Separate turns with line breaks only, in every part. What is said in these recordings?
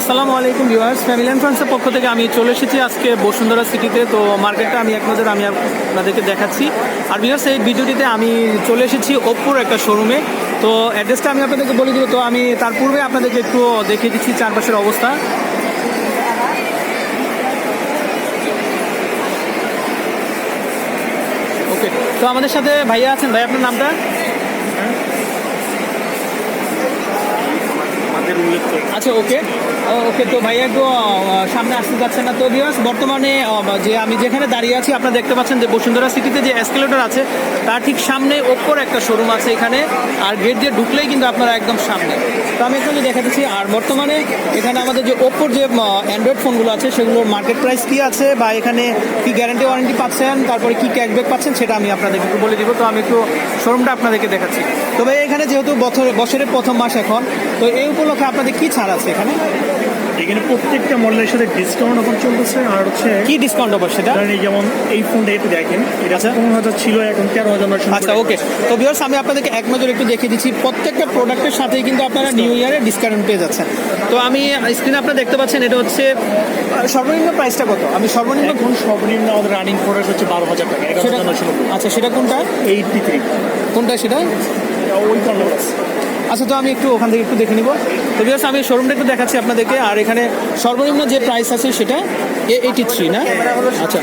আসসালামু আলাইকুম viewers family and ফ্রেন্ডসের পক্ষ থেকে আমি চলে এসেছি আজকে বসুন্ধরা সিটিতে। তো মার্কেটটা আমি এক নজর আমি আপনাদেরকে দেখাচ্ছি। আর ভিউয়ার্স এই ভিডিওটিতে আমি চলে এসেছি ওপ্পোর একটা শোরুমে তো অ্যাড্রেসটা আমি আপনাদেরকে বলে দিব। তো আমি তার পূর্বে আপনাদেরকে একটু দেখিয়ে দিচ্ছি চারপাশের অবস্থা। ওকে তো আমাদের সাথে ভাইয়া আছেন। ভাই আপনার নামটা? আচ্ছা ওকে ওকে, তো ভাইয়া একটু সামনে আসতে যাচ্ছে না। তো ভিউয়ার্স বর্তমানে যে আমি যেখানে দাঁড়িয়ে আছি, আপনারা দেখতে পাচ্ছেন যে বসুন্ধরা সিটিতে যে এসকেলেটর আছে, তার ঠিক সামনে ওপ্পোর একটা শোরুম আছে এখানে, আর গেট দিয়ে ঢুকলেই কিন্তু আপনারা একদম সামনে। তো আমি একটু দেখা দিচ্ছি, আর বর্তমানে এখানে আমাদের যে ওপোর যে অ্যান্ড্রয়েড ফোনগুলো আছে, সেগুলোর মার্কেট প্রাইস কী আছে, বা এখানে কি গ্যারান্টি ওয়ারেন্টি পাচ্ছেন, তারপরে কি ক্যাশব্যাক পাচ্ছেন, সেটা আমি আপনাদেরকে একটু বলে দিব। তো আমি একটু শোরুমটা আপনাদেরকে দেখাচ্ছি। তবে এখানে যেহেতু বছর, বছরের প্রথম মাস এখন, তো এই উপলক্ষে আপনাদের কি ছাড় আছে এখানে?
এখানে প্রত্যেকটা মডেলের সাথে ডিসকাউন্ট এখন চলতেছে আর হচ্ছে
কি ডিসকাউন্ট অফার সেটা?
যেমন এই ফোনটা একটু দেখেন এটা
আচ্ছা।
পনেরো হাজার ছিল এখন তেরো হাজার
আচ্ছা ওকে তো ভিউয়ার্স আমি আপনাদেরকে এক নজর একটু দেখিয়ে দিচ্ছি প্রত্যেকটা প্রোডাক্টের সাথেই কিন্তু আপনারা নিউ ইয়ারে ডিসকাউন্ট পেয়ে যাচ্ছেন। তো আমি স্ক্রিনে আপনারা দেখতে পাচ্ছেন এটা হচ্ছে সর্বনিম্ন প্রাইসটা কত? আমি সর্বনিম্ন
এখন সর্বনিম্ন আমাদের রানিং প্রোডাক্ট হচ্ছে বারো হাজার টাকা
সেটা আচ্ছা সেটা কোনটা?
এইটটি থ্রি
কোনটা সেটা?
ওই
আচ্ছা তো আমি একটু ওখান থেকে একটু দেখে নিব। তো ভিউয়ার্স আমি শোরুমটা একটু দেখাচ্ছি আপনাদেরকে। আর এখানে সর্বনিম্ন যে প্রাইস আছে সেটা এ এইটি থ্রি না? আচ্ছা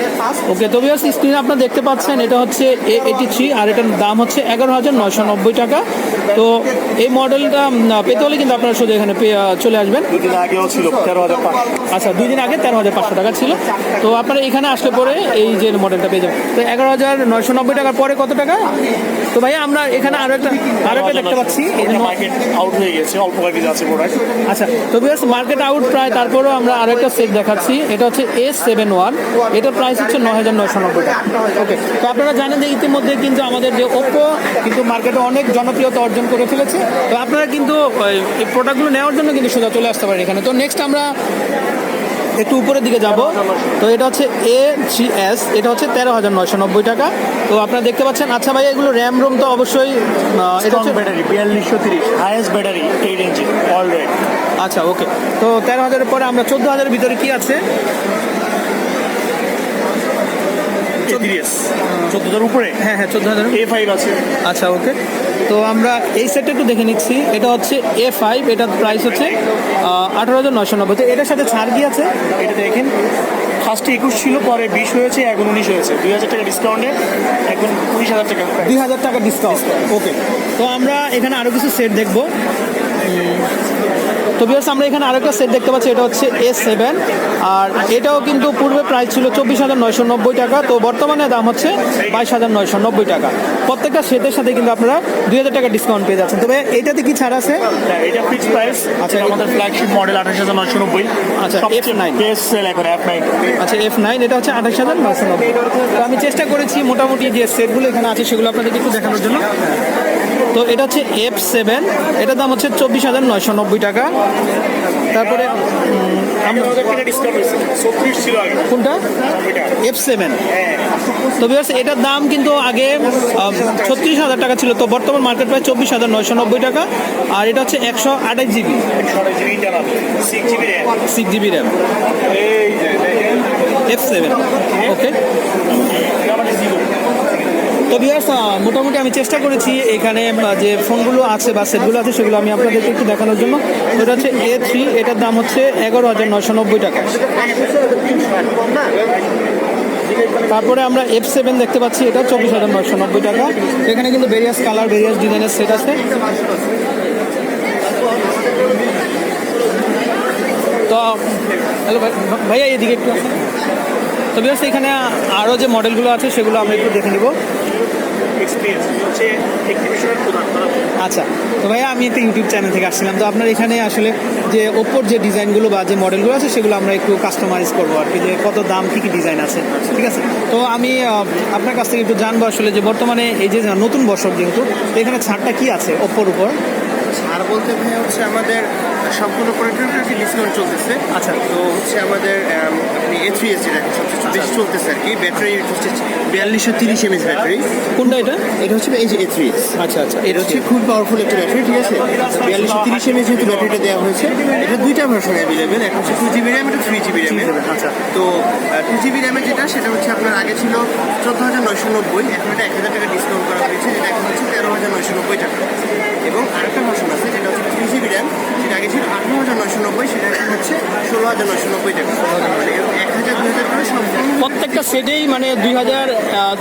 ওকে তো ভিউয়ার্স স্ক্রিনে আপনারা দেখতে পাচ্ছেন এটা হচ্ছে এ এইটি থ্রি আর এটার দাম হচ্ছে এগারো হাজার নয়শো নব্বই টাকা। তো এই মডেলটা পেতে হলে কিন্তু আপনারা শুধু এখানে চলে আসবেন।
দুদিন আগেও ছিল তেরো হাজার
আচ্ছা দুই দিন আগে তেরো হাজার পাঁচশো টাকা ছিল। তো আপনারা এখানে আসলে পরে এই যে মডেলটা পেয়ে যাবেন। তো এগারো হাজার নয়শো নব্বই টাকার পরে কত টাকা? তো ভাইয়া আমরা এখানে আরও একটা আরও একটা দেখতে পাচ্ছি।
আউট হয়ে গেছে অল্প কয়েকদিন আছে প্রোডাক্ট
আচ্ছা তো বিয়াস মার্কেট আউট প্রায়, তারপরেও আমরা আরেকটা একটা সেট দেখাচ্ছি। এটা হচ্ছে এস সেভেন ওয়ান এটার প্রাইস হচ্ছে নয় হাজার নয়শো নব্বই টাকা। ওকে তো আপনারা জানেন যে ইতিমধ্যে কিন্তু আমাদের যে ওপো কিন্তু মার্কেটে অনেক জনপ্রিয়তা অর্জন করে ফেলেছে। তো আপনারা কিন্তু এই প্রোডাক্টগুলো নেওয়ার জন্য কিন্তু সোজা চলে আসতে পারেন এখানে। তো নেক্সট আমরা একটু উপরের দিকে যাব। তো এটা হচ্ছে এ জি এস এটা হচ্ছে তেরো হাজার নয়শো নব্বই টাকা। তো আপনারা দেখতে পাচ্ছেন আচ্ছা ভাই এগুলো র্যাম রোম তো অবশ্যই এটা হচ্ছে
ব্যাটারি বিয়াল্লিশশো তিরিশ ব্যাটারি এইট ইঞ্চি অলরেড
আচ্ছা ওকে তো তেরো হাজারের পরে আমরা চোদ্দ হাজারের ভিতরে কি আছে?
তিরিশ। চোদ্দ হাজার উপরে?
হ্যাঁ হ্যাঁ চোদ্দ হাজার।
এ ফাইভ আছে।
আচ্ছা ওকে। তো আমরা এই সেটটা একটু দেখে নিচ্ছি। এটা হচ্ছে এ ফাইভ এটার প্রাইস হচ্ছে আঠারো হাজার নয়শো নব্বই। তো এটার সাথে ছাড় কি আছে?
এটা দেখেন। ফার্স্টে একুশ ছিল পরে বিশ হয়েছে এখন উনিশ হয়েছে। দুই হাজার টাকা ডিসকাউন্টে এখন উনিশ হাজার টাকা।
দুই হাজার টাকা ডিসকাউন্ট ওকে তো আমরা এখানে আরও কিছু সেট দেখব। তো বিয়ার্স আমরা এখানে আরও একটা সেট দেখতে পাচ্ছি এটা হচ্ছে এস সেভেন আর এটাও কিন্তু পূর্বে প্রাইস ছিল চব্বিশ হাজার নয়শো নব্বই টাকা তো বর্তমানে দাম হচ্ছে বাইশ হাজার নয়শো নব্বই টাকা। প্রত্যেকটা সেটের সাথে কিন্তু আপনারা দুই হাজার টাকা ডিসকাউন্ট পেয়ে যাচ্ছেন। তবে এটাতে কি ছাড় আছে?
হ্যাঁ, এটা ফিক্স প্রাইস
আচ্ছা,
আমাদের ফ্ল্যাগশিপ মডেল আঠাশ হাজার নয়শো নব্বই।
আচ্ছা, F9
বেস্ট সেল এখন অ্যাপ নাইন
আচ্ছা এফ নাইন এটা হচ্ছে আঠাশ হাজার নয়শো নব্বই। তো আমি চেষ্টা করেছি মোটামুটি যে সেটগুলো এখানে আছে সেগুলো আপনাদেরকে একটু দেখানোর জন্য। তো এটা হচ্ছে এফ সেভেন এটার দাম হচ্ছে চব্বিশ হাজার নয়শো নব্বই টাকা। তারপরে কোনটা? এফ সেভেন
হ্যাঁ।
তো বিকজ এটার দাম কিন্তু আগে ছত্রিশ হাজার টাকা ছিল তো বর্তমান মার্কেট প্রায় চব্বিশ হাজার নয়শো নব্বই টাকা আর এটা হচ্ছে একশো আঠাশ GB.
Six GB RAM
F seven okay তো বিয়ার্স মোটামুটি আমি চেষ্টা করেছি এখানে যে ফোনগুলো আছে বা সেটগুলো আছে, সেগুলো আমি আপনাদেরকে একটু দেখানোর জন্য। এটা হচ্ছে এ থ্রি এটার দাম হচ্ছে এগারো হাজার নয়শো নব্বই টাকা। তারপরে আমরা এফ সেভেন দেখতে পাচ্ছি, এটা চব্বিশ হাজার নয়শো নব্বই টাকা। এখানে কিন্তু ভেরিয়াস কালার ভেরিয়াস ডিজাইনের সেট আছে। তো, হ্যালো ভাইয়া এদিকে একটু। তো বিয়ার্স এখানে আরও যে মডেলগুলো আছে, সেগুলো আমরা একটু দেখে নিব
এক্সপিরিয়েন্স হচ্ছে এক্সিবিশনের প্রধান করা
আচ্ছা তো ভাইয়া আমি একটা ইউটিউব চ্যানেল থেকে আসছিলাম, তো আপনার এখানে আসলে যে ওপর যে ডিজাইনগুলো বা যে মডেলগুলো আছে, সেগুলো আমরা একটু কাস্টমাইজ করব আর কি, যে কত দাম, কী কী ডিজাইন আছে, ঠিক আছে? তো আমি আপনার কাছ থেকে একটু জানব আসলে যে বর্তমানে এই যে নতুন বছর যেহেতু এখানে ছাড়টা কি আছে ওপ্পোর উপর?
আর বলতে ভাই হচ্ছে আমাদের সবগুলো প্রোডাক্টের একটি ডিসকাউন্ট চলতেছে।
আচ্ছা।
তো হচ্ছে আমাদের আম, আপনি এ থ্রি এস যেটা সবচেয়ে বেশ চলতেছে আর কি। ব্যাটারি হচ্ছে বিয়াল্লিশশো তিরিশ এমএস ব্যাটারি
কোনটা এটা?
এটা হচ্ছে এই যে এ থ্রি
আচ্ছা আচ্ছা
এটা হচ্ছে খুব পাওয়ারফুল একটা ব্যাটারি ঠিক আছে? বিয়াল্লিশশো তিরিশ এমএস যেহেতু ব্যাটারিটা দেওয়া হয়েছে এটা দুইটা ভার্সন অ্যাভেলেবেল একটা হচ্ছে টু জিবি র্যাম এটা থ্রি জিবি র্যামের
আচ্ছা।
তো টু জিবি র্যামের যেটা সেটা হচ্ছে আপনার আগে ছিল চোদ্দ হাজার নয়শো নব্বই এখন এটা এক হাজার টাকা ডিসকাউন্ট করা হয়েছে যেটা এখন হচ্ছে তেরো হাজার নয়শো নব্বই টাকা। এবং আরেকটা ভার্সন আছে যেটা হচ্ছে থ্রি জিবি র্যাম সেটা আগে ছিল আঠারো হাজার নয়শো নব্বই সেটা এখন হচ্ছে ষোলো হাজার নয়শো নব্বই টাকা। এক হাজার দুই হাজার করে সম্পূর্ণ
প্রত্যেকটা সেটেই মানে দুই হাজার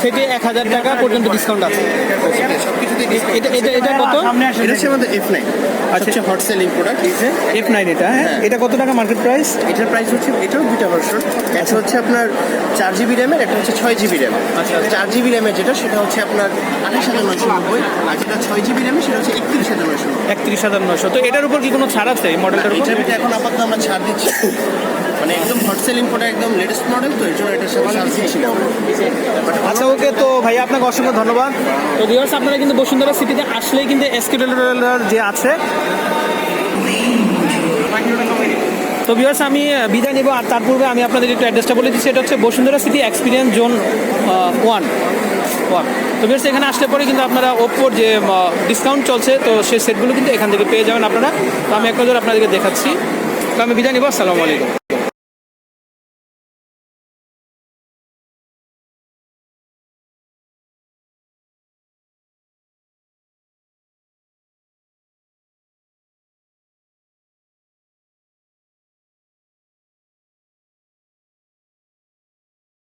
থেকে এক হাজার টাকা পর্যন্ত ডিসকাউন্ট আছে।
সবকিছুতে
এটা এটা এটা কত?
এটা হচ্ছে আমাদের এফ নাইন সবচেয়ে hot selling product
F nine এটা হ্যাঁ?
হ্যাঁ।
এটা কত টাকা মার্কেট প্রাইস
এটার প্রাইস হচ্ছে এটাও দুইটা ভার্সন একটা হচ্ছে আপনার চার জিবি র্যামের একটা হচ্ছে ছয় জিবি র্যাম
আচ্ছা।
চার জিবি র্যামের যেটা সেটা হচ্ছে আপনার আঠাশ হাজার নয়শো নব্বই। আর যেটা ছয় জিবি র্যামের সেটা হচ্ছে একত্রিশ হাজার নয়শো
একত্রিশ হাজার নশো তো এটার উপর কি কোনো ছাড় আছে এই মডেলটার উপর?
এখন আপাতত আমরা ছাড় দিচ্ছি। মানে একদম হট সেলিং প্রোডাক্ট একদম লেটেস্ট মডেল তো এর জন্য এটার সাথে ছাড় দিচ্ছি না
আচ্ছা ওকে তো ভাই আপনাকে অসংখ্য ধন্যবাদ। তো ভিউয়ার্স আপনারা কিন্তু বসুন্ধরা সিটিতে আসলেই কিন্তু এসকেলেটর যে আছে তো ভিউয়ার্স আমি বিদায় নেব। আর তার পূর্বে আমি আপনাদের একটু অ্যাড্রেসটা বলে দিচ্ছি। এটা হচ্ছে Bashundhara city experience zone one one তো ভিউয়ার্স এখানে আসলে পরে কিন্তু আপনারা ওপ্পোর যে ডিসকাউন্ট চলছে, তো সেই সেটগুলো কিন্তু এখান থেকে পেয়ে যাবেন আপনারা। তো আমি এক নজর আপনাদেরকে দেখাচ্ছি। তো আমি বিদায় নেব। আসসালামু আলাইকুম।